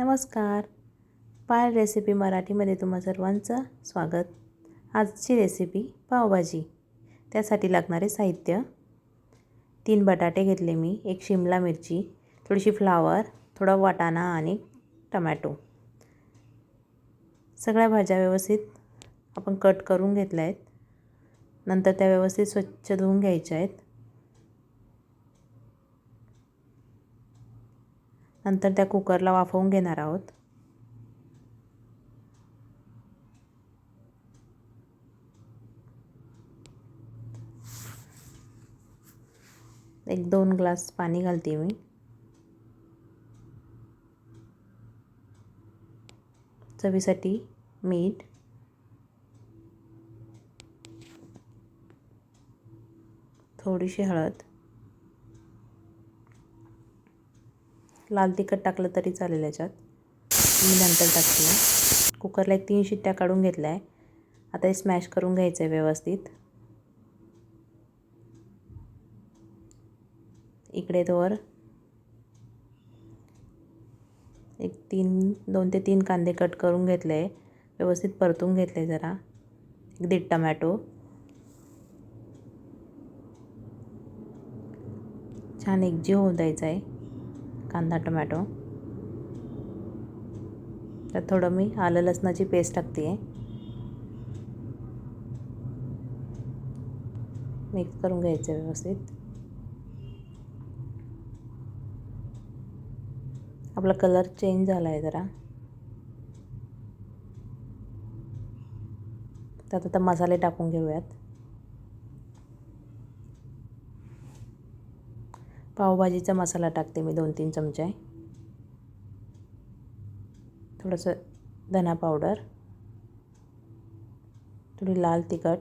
नमस्कार. पायल रेसिपी मराठीमध्ये तुम्हा सर्वांचं स्वागत. आजची रेसिपी पावभाजी. त्यासाठी लागणारे साहित्य. तीन बटाटे घेतले मी एक शिमला मिरची थोडीशी फ्लावर थोडा वाटाणा आणि टमॅटो. सगळ्या भाज्या व्यवस्थित आपण कट करून घेतल्या आहेत. नंतर त्या व्यवस्थित स्वच्छ धुवून घ्यायच्या आहेत. नंतर त्या कुकरला वाफवून घेणार आहोत. एक दोन ग्लास पाणी घालते मी. चवीसाठी मीठ. थोडीशी हळद. लाल तिखट टाकलं तरी चालेल याच्यात. मी नंतर टाकते. कुकरला एक तीन शिट्ट्या काढून घेतल्या आहे. आता हे स्मॅश करून घ्यायचं आहे व्यवस्थित. इकडे तोवर एक तीन दोन ते तीन कांदे कट करून घेतले आहे. व्यवस्थित परतून घेतले जरा. एक दीड टमॅटो. छान एकजीव होऊ द्यायचा आहे. कांदा टोमॅटो. त्यात थोडं मी आलं लसणाची पेस्ट टाकते आहे मिक्स करून घ्यायचं व्यवस्थित. आपला कलर चेंज झाला आहे जरा. त्यात आता मसाले टाकून घेऊयात. पावभाजीचा मसाला टाकते मी दोन तीन चमचे. थोडंसं धना पावडर. थोडी लाल तिखट.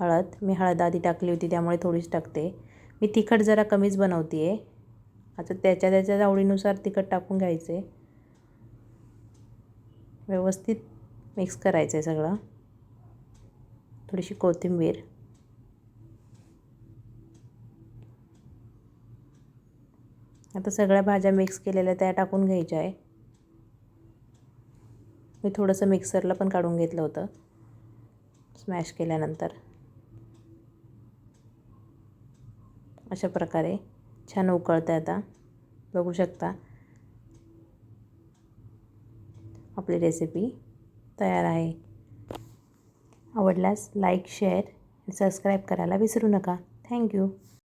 हळद. मी हळद आधी टाकली होती त्यामुळे थोडीच टाकते. मी तिखट जरा कमीच बनवते आहे आता त्याच्या त्याच्या आवडीनुसार तिखट टाकून घ्यायचे. व्यवस्थित मिक्स करायचं आहे सगळं. थोडीशी कोथिंबीर. आता सगळ्या भाज्या मिक्स केलेल्या त्या टाकून घ्यायच्या आहे. मी थोडंसं मिक्सरला पण काढून घेतलं होतं. स्मॅश केल्यानंतर. अशा प्रकारे छान उकळतं आता. बघू शकता. आपली रेसिपी तयार आहे. आवडल्यास लाईक शेअर सबस्क्राईब करायला विसरू नका. थँक्यू